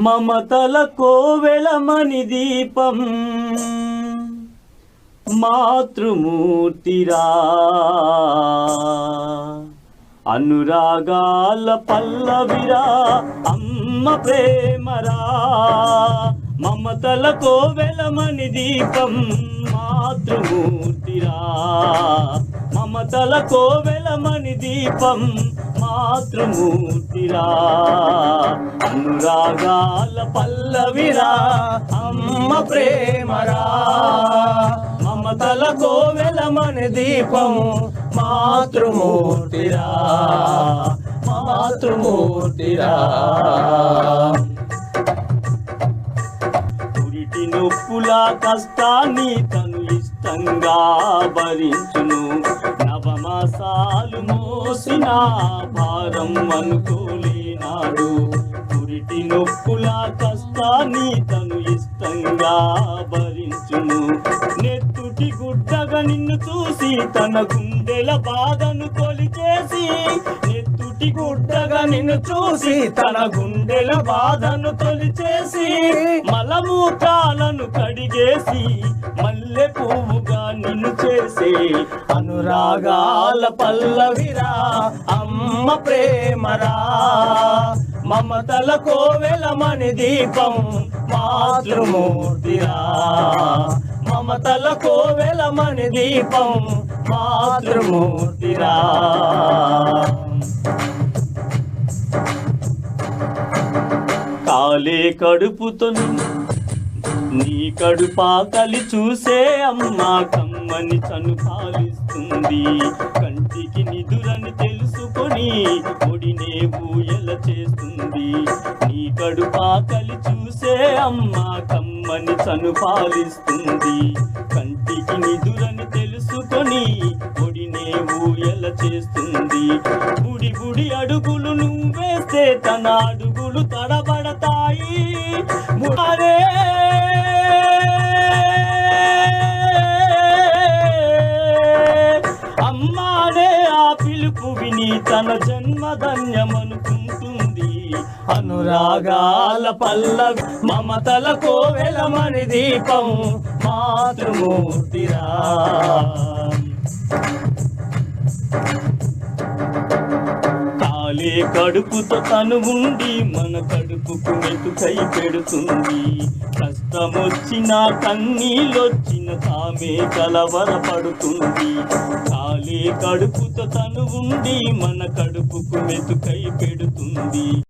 మమతల కోవెలమణి దీపం మాతృమూర్తిరా. అనురాగాల పల్లవిరా అమ్మ ప్రేమరా. మమతల కోవెలమణి దీపం మాతృమూర్తిరా. మమతల కోవెలమణి దీపం మాతృమూర్తిరా. అనురాగాల పల్లవిరా అమ్మ ప్రేమరా. మమతల కోవెలమణి దీపం మాతృమూర్తిరా. మాతృమూర్తిరా. పురిటి నొప్పుల కష్టాన్ని తను ఇష్టంగా భరించును. నవమాసాలు మోసిన భారం అనుకోలేనాడు. పురిటి నొప్పుల కష్టాన్ని తను ఇష్టంగా భరించును. నెత్తుటి గుడ్డగా నిన్ను చూసి తన గుండెల బాధను తొలిచేసి నెత్తుటి గుడ్డగా నిన్ను చూసి తన గుండెల బాధను తొలిచేసి మలమూత్రాలను చేసి మల్లె పువ్వుగా నిన్ను చేసే అనురాగాల పల్లవిరా అమ్మ ప్రేమరా. మమతల కోవెలమణి దీపం మాతృమూర్తిరా. మమతల కోవెలమణి దీపం మాతృమూర్తిరా. కాలే కడుపుతో నీ కడుపాకలి చూసే అమ్మ కమ్మని చను పాలిస్తుంది. కంటికి నిధులని తెలుసుకొని ఒడినే ఊయల చేస్తుంది. నీ కడుపాకలి చూసే అమ్మ కమ్మని చను పాలిస్తుంది. కంటికి నిధులని తెలుసుకొని ఒడినే ఊయల చేస్తుంది. గుడి గుడి అడుగులు నువ్వేస్తే తన అడుగులు తడ పిలుపు విని తన జన్మధన్యమనుకుంటుంది అనురాగాల పల్ల మమతల కోవెలమణి దీపం మాతృమూర్తిరా. కడుపుతో తను ఉండి మన కడుపుకు మెతుకై పెడుతుంది. కష్టమొచ్చిన కన్నీళ్ళొచ్చిన తామే కలవరపడుతుంది. కాలే కడుపుతో తను ఉండి మన కడుపుకు మెతుకై పెడుతుంది.